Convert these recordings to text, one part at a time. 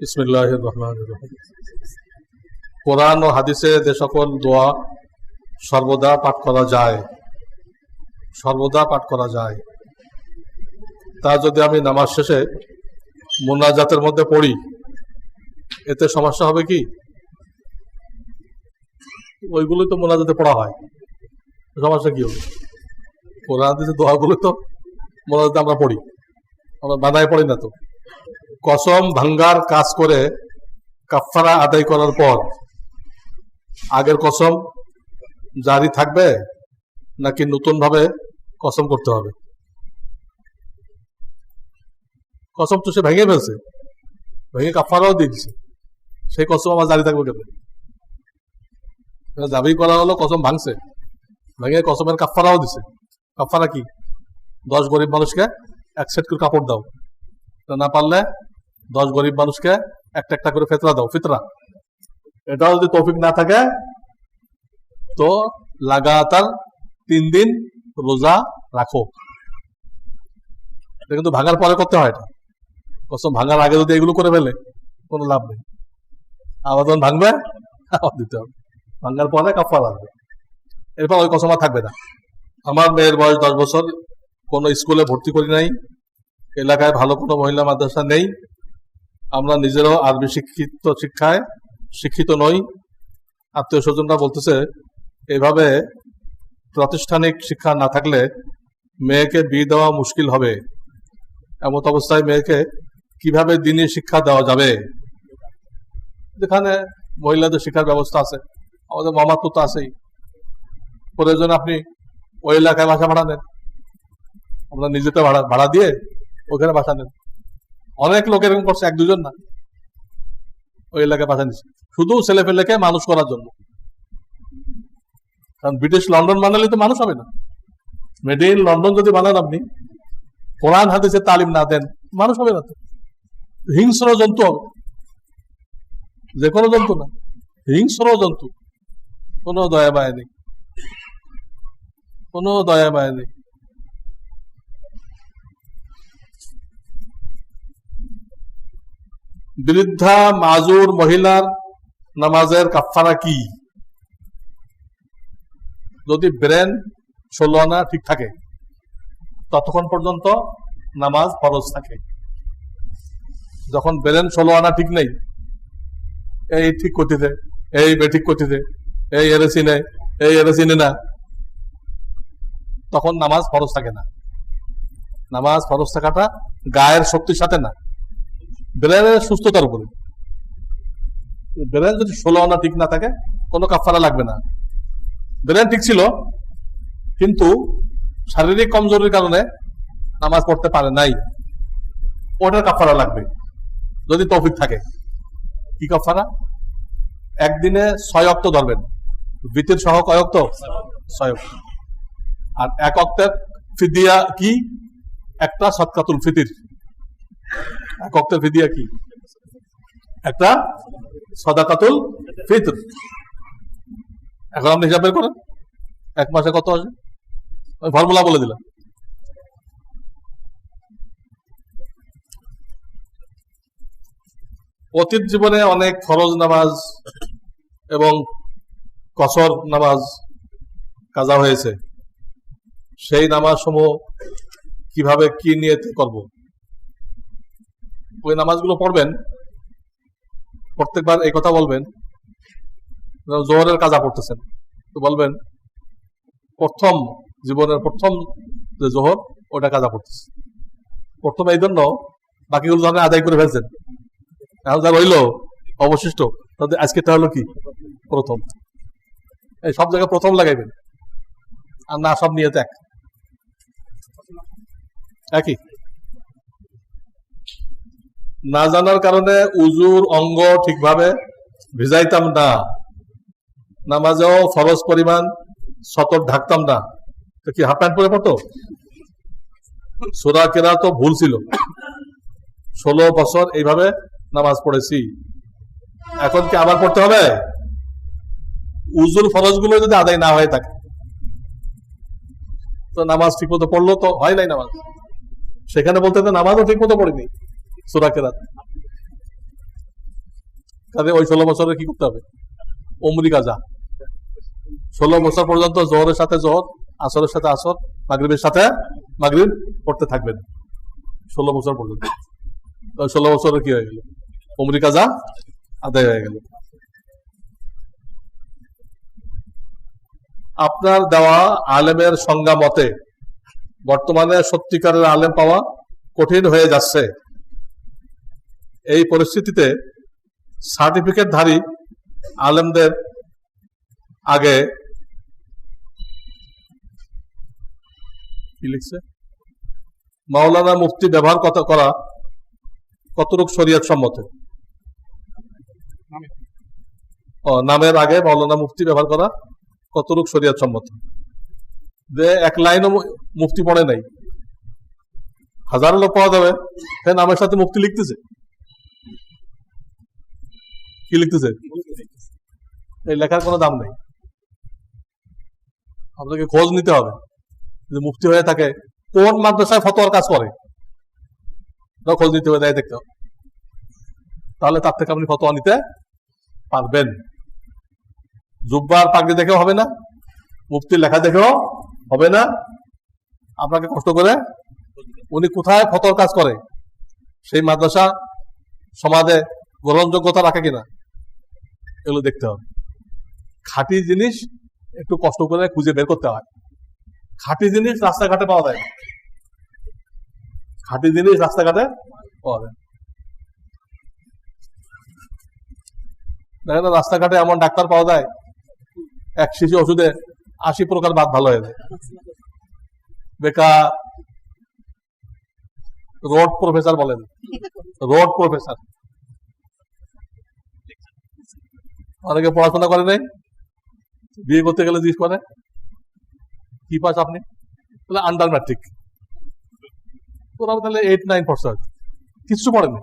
বিসমিল্লাহ রহমান কোরআন ও হাদিসে যে সকল দোয়া সর্বদা পাঠ করা যায়, সর্বদা পাঠ করা যায়। তা যদি আমি নামাজ শেষে মোনাজাতের মধ্যে পড়ি, এতে সমস্যা হবে কি? ওইগুলোই তো মোনাজাতে পড়া হয়। সমস্যা কি হবে? কোরআন হাদিসে দোয়াগুলো তো মোনাজাতে আমরা পড়ি, আমরা বানায় পড়ি না তো। কসম ভাঙ্গার কাজ করে কাফারা আদায় করার পর, আগের কসম জারি থাকবে নাকি নতুন ভাবে কসম করতে হবে? কসম তো সে ভেঙে ফেলছে, ভেঙে কাফারাও দিয়ে দিছে। সেই কসম আমার জারি থাকবে কেন দাবি করা হলো কসম ভাঙছে, ভেঙে কসমের কাফারাও দিছে। কাফারা কি? দশ গরিব মানুষকে এক সেট করে কাপড় দাও। না পারলে দশ গরিব মানুষকে একটা একটা করে ফেতরা দাও, ফিতরা। এটাও যদি তৌফিক না থাকে, তো লাগাতার তিন দিন রোজা রাখো। এটা কিন্তু ভাঙার পরে করতে হয় কসম, ভাঙার আগে যদি এগুলো করে ফেলে, কোনো লাভ নেই। আবার যখন ভাঙবে, আবার দিতে হবে। ভাঙার পরে কাফার আসবে। এরপর ওই কসম আর থাকবে না। আমার মেয়ের বয়স দশ বছর, কোনো স্কুলে ভর্তি করি নাই। এলাকায় ভালো কোনো মহিলা মাদ্রাসা নেই। আমরা নিজেরাও আরবি শিক্ষিত শিক্ষায় শিক্ষিত নই। আত্মীয় স্বজনরা বলতেছে, এভাবে প্রাতিষ্ঠানিক শিক্ষা না থাকলে মেয়েকে বিয়ে দেওয়া মুশকিল হবে। এমত অবস্থায় মেয়েকে কীভাবে দিনই শিক্ষা দেওয়া যাবে? যেখানে মহিলাদের শিক্ষার ব্যবস্থা আছে। আমাদের মামাত্ম তো আছেই। প্রয়োজন আপনি ওই এলাকায় বাসা ভাড়া নেন। আমরা নিজেতে ভাড়া ভাড়া দিয়ে ওখানে বাসা নেন অনেক লোক এরকম করছে, এক দুজন না। ওই এলাকায় বাসা নিচ্ছে শুধু ছেলে ফেলেকে মানুষ করার জন্য। কারণ ব্রিটিশ লন্ডন বানালে তো মানুষ হবে না। মেড ইন লন্ডন যদি বানান আপনি, কোরআন হাদিসে তালিম না দেন, মানুষ হবে না তো। হিংস্র জন্তু হবে। যে কোনো জন্তু না। হিংস্র জন্তু। কোনো দয়া মায় নেই। কোনো দয়া মায় নেই। বৃদ্ধা মাজুর মহিলার নামাজের কাফারা কি? যদি ব্রেন ষোলো আনা ঠিক থাকে, ততক্ষণ পর্যন্ত নামাজ ফরজ থাকে। যখন ব্রেন ষোলো আনা ঠিক নেই, এই ঠিক করতেছে এই বেঠিক করতেছে এই এরে চিনে, এই এরে চিনে না, তখন নামাজ ফরজ থাকে না। নামাজ ফরজ থাকাটা গায়ের শক্তির সাথে না। ব্রেনের সুস্থতার উপরে। ব্রেন যদি ষোলো আনা ঠিক না থাকে, কোনো কাফারা লাগবে না। ব্রেন ঠিক ছিল, কিন্তু শারীরিক কমজোরির কারণে নামাজ পড়তে পারে নাই। ওটার কাফারা লাগবে, যদি তৌফিক থাকে। কি কাফারা একদিনে ছয় অক্ত ধরবেন। বিতির সহ কয় অক্ত? ছয় অক্ত। আর এক অক্তের ফিদিয়া কি? একটা সৎকাতুল ফিতির। অক্তের ফিদিয়া কি? একটা সদাকাতুল ফিতর। এখন আপনি হিসাব বের করেন, এক মাসে কত আসে? আমি ফর্মুলা বলে দিলাম। অতীত জীবনে অনেক ফরজ নামাজ এবং কসর নামাজ কাজা হয়েছে। সেই নামাজ সমূহ কীভাবে কি নিয়ে করব? ওই নামাজগুলো পড়বেন, প্রত্যেকবার এই কথা বলবেন। জোহরের কাজা পড়তেছেন। তো বলবেন, প্রথম জীবনের প্রথম যে জোহর ওটা কাজা পড়তেছে। প্রথম এই জন্য বাকিগুলো ধরনের আদায় করে ফেলছেন, এখন যা রইল, অবশিষ্ট তাদের আজকে তা হলো কি? প্রথম। এই সব জায়গায় প্রথম লাগাইবেন। আর না সব নিয়ে এক। একই? না জানার কারণে উজুর অঙ্গ ঠিকভাবে ভিজাইতাম না। নামাজেও ফরজ পরিমাণ সতর ঢাকতাম না। তো কি হাফ প্যান্ট পরে পড়তো? সোরা কেরা তো ভুল ছিল। ষোলো বছর এইভাবে নামাজ পড়েছি। এখন কি আবার পড়তে হবে? উজুর ফরজগুলো যদি আদায় না হয়ে থাকে। তো নামাজ ঠিক মতো পড়ল তো হয় নাই নামাজ। সেখানে বলতে নামাজও ঠিক মতো পড়িনি। সুরা কেরাত। তাহলে ওই ষোলো বছরে কি করতে হবে? অমরি কাজা ষোলো বছর পর্যন্ত জোহরের সাথে জোহর, আসরের সাথে আসর, মাগরিবের সাথে মাগরিব পড়তে থাকবেন। ষোলো বছর পর্যন্ত। ষোলো বছরে কি হয়ে গেল? অমরি কাজা আদায় হয়ে গেল। আপনার দেওয়া আলেমের সংজ্ঞা মতে, বর্তমানে সত্যিকারের আলেম পাওয়া কঠিন হয়ে যাচ্ছে। এই পরিস্থিতিতে সার্টিফিকেটধারী আলেমদের আগে কি লিখছে? মাওলানা মুফতি ব্যবহার কত করা কতটুক শরীয়ত সম্মত? ও নামের আগে মাওলানা মুফতি ব্যবহার করা কতটুক শরীয়ত সম্মত? যে এক লাইনও মু- মুফতি পড়ে নাই। হাজারো লোক পাওয়া যাবে। সে নামের সাথে মুফতি লিখতেছে। কি লিখতেছে? এই লেখার কোনো দাম নেই। আপনাকে খোঁজ নিতে হবে। যদি মুফতি হয়ে থাকে, কোন মাদ্রাসায় ফতোয়ার কাজ করে? খোঁজ নিতে হবে দেখতে হবে। তাহলে তার থেকে আপনি ফতোয়া নিতে পারবেন। জুব্বার পাগড়ি দেখেও হবে না, মুফতির লেখা দেখেও হবে না। আপনাকে কষ্ট করে উনি কোথায় ফতোয়ার কাজ করে? সেই মাদ্রাসা সমাজে গ্রহণযোগ্যতা রাখে কিনা? এগুলো দেখতে হবে। খাঁটি জিনিস একটু কষ্ট করে খুঁজে বের করতে হয়। খাঁটি জিনিস রাস্তাঘাটে পাওয়া যায়। খাঁটি জিনিস রাস্তাঘাটে পাওয়া যায় দেখেন রাস্তাঘাটে এমন ডাক্তার পাওয়া যায়, এক শিশু ওষুধে আশি প্রকার বাদ ভালো হয়ে যায়। বেকার রোড প্রফেসর বলেন। Road professor. অনেকে পড়াশোনা করে নাই? বিয়ে করতে গেলে জিজ্ঞেস করে। কি পাস আপনি? তাহলে আন্ডার ম্যাট্রিক তোরা তাহলে এইট নাইন হয়তো। কিচ্ছু পড়েনি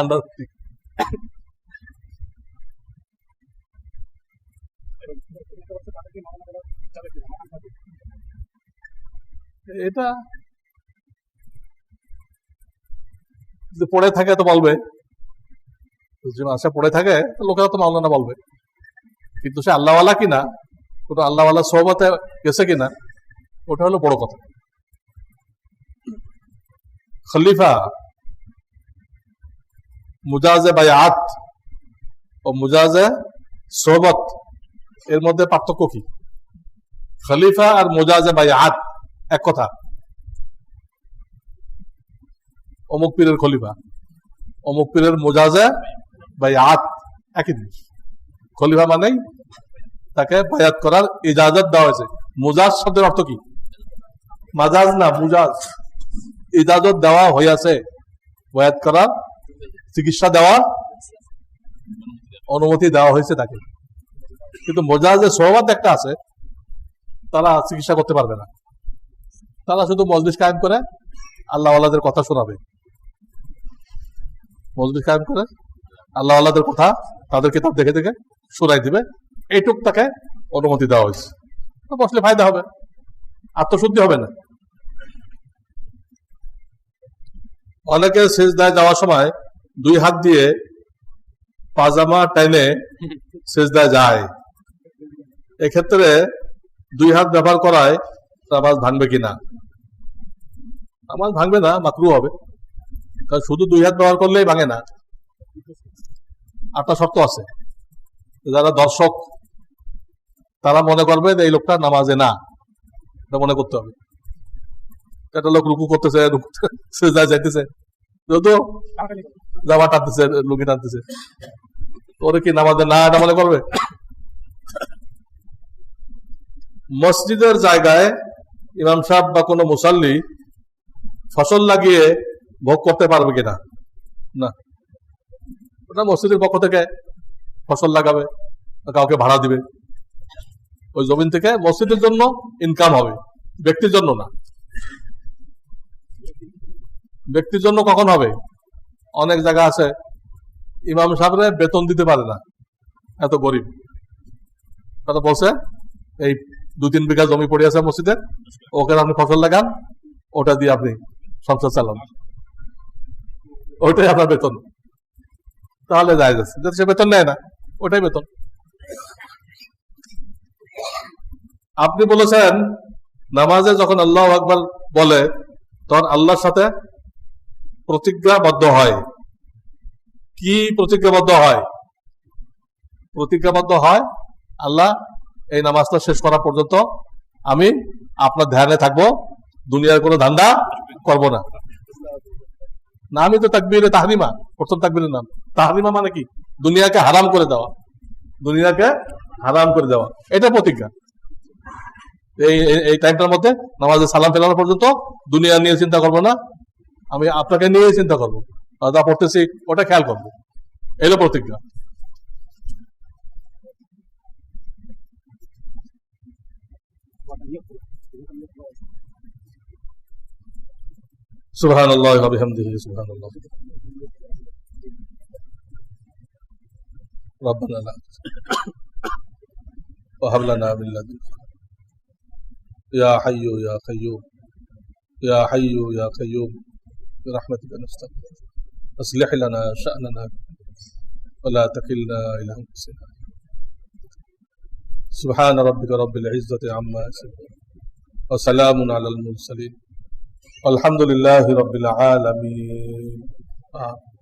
আন্ডার ম্যাট্রিক এটা পড়ে থাকে তো বলবে। যে আশা পড়ে থাকে লোকেরা তো মাওলানা বলবে। কিন্তু সে আল্লাহওয়ালা কিনা, কোনো আল্লাহওয়ালা সোহবতে গেছে কিনা, ওটা হলো বড় কথা। খলিফা মুজাজে বায়াত ও মুজাজে সোহবত, এর মধ্যে পার্থক্য কি? খলিফা আর মুজাজে বায়াত, এক কথা। অমুক পীরের খলিফা, অমুক পীরের মুজাজে বায়াত একই জিনিস। খলিফা মানেই তাকে বায়াত করার ইজাজত দেওয়া হয়েছে। মুজাজ শব্দের অর্থ কি? মাজাজ না, মুজাজ। ইজাজত দেওয়া হইয়াছে। বয়াত করার চিকিৎসা দেওয়ার অনুমতি দেওয়া হয়েছে তাকে। কিন্তু মোজাজে সোহবাদ একটা আছে, তারা চিকিৎসা করতে পারবে না। তারা শুধু মজলিস কায়েম করে আল্লাহ আল্লাহদের কথা শোনাবে। মজলিস কায়েম করে আল্লাহ আল্লাহদের কথা তাদের কিতাব দেখে দেখে শোনাই দিবে। এইটুক তাকে অনুমতি দেওয়া হয়েছে। তো বসলে ফায়দা হবে। আত্মশুদ্ধি হবে না। অনেকে সেজদায় যাওয়ার সময় দুই হাত দিয়ে পাজামা টেনে সেজদায় যায়। এক্ষেত্রে দুই হাত ব্যবহার করায় নামাজ ভাঙবে কিনা? নামাজ ভাঙবে না, মাকরু হবে। কারণ শুধু দুই হাত ব্যবহার করলেই ভাঙে না। আটটা শর্ত আছে। যারা দর্শক, তারা মনে করবে যে এই লোকটা নামাজে না। এটা মনে করতে হবে। একটা লোক রুকু করতেছে যাইতেছে। যদিও জামা টানতেছে, লুঙ্গি টানতেছে। ওরা কি নামাজে না, এটা মনে করবে? মসজিদের জায়গায় ইমাম সাহেব বা কোনো মুসাল্লি ফসল লাগিয়ে ভোগ করতে পারবে কিনা? না। ওটা মসজিদের পক্ষ থেকে ফসল লাগাবে কাউকে ভাড়া দিবে। ওই জমিন থেকে মসজিদের জন্য ইনকাম হবে, ব্যক্তির জন্য না। ব্যক্তির জন্য কখন হবে? অনেক জায়গা আছে, ইমাম সাহেবরে বেতন দিতে পারে না, এত গরিব। তারা বলছে, এই দু তিন বিঘা জমি পড়ে আছে মসজিদে, ওকে আপনি ফসল লাগান, ওটা দিয়ে আপনি সংসার চালান। ওইটাই আপনার বেতন। তাহলে যায় যাচ্ছে যদি সে বেতন নেয় না, ওটাই বেতন। আপনি বলেছেন, নামাজে যখন আল্লাহ আকবার বলে, তখন আল্লাহর সাথে প্রতিজ্ঞাবদ্ধ হয়। কি প্রতিজ্ঞাবদ্ধ হয়? প্রতিজ্ঞাবদ্ধ হয়, আল্লাহ, এই নামাজটা শেষ করা পর্যন্ত আমি আপনার ধ্যানে থাকব, দুনিয়ার কোনো ধান্দা করব না। আমি তো তাকবীরে তাহরিমা প্রথম তাকবীরের নাম। তাহরিমা মানে কি? দুনিয়াকে হারাম করে দেওয়া। দুনিয়াকে হারাম করে দেওয়া। এটা প্রতিজ্ঞা। এই এই টাইমটার মধ্যে নামাজের সালাম ফেলানো পর্যন্ত দুনিয়া নিয়ে চিন্তা করব না। আমি আপনাকে নিয়ে চিন্তা করব। যা পড়তেছি, ওটা খেয়াল করব। এলো প্রতিজ্ঞা। সুবহানাল্লাহ ওয়া বিহামদিহি, সুবহানাল্লাহ। ربنا لا. وهب لنا من لدنك. يا حي يا قيوم. يا حي يا قيوم. برحمتك نستغفر أصلح لنا شأننا. ولا تكلنا إلى أنفسنا. سبحان ربك رب العزة عما يصفون. وسلام على المرسلين. والحمد لله رب العالمين. آمين.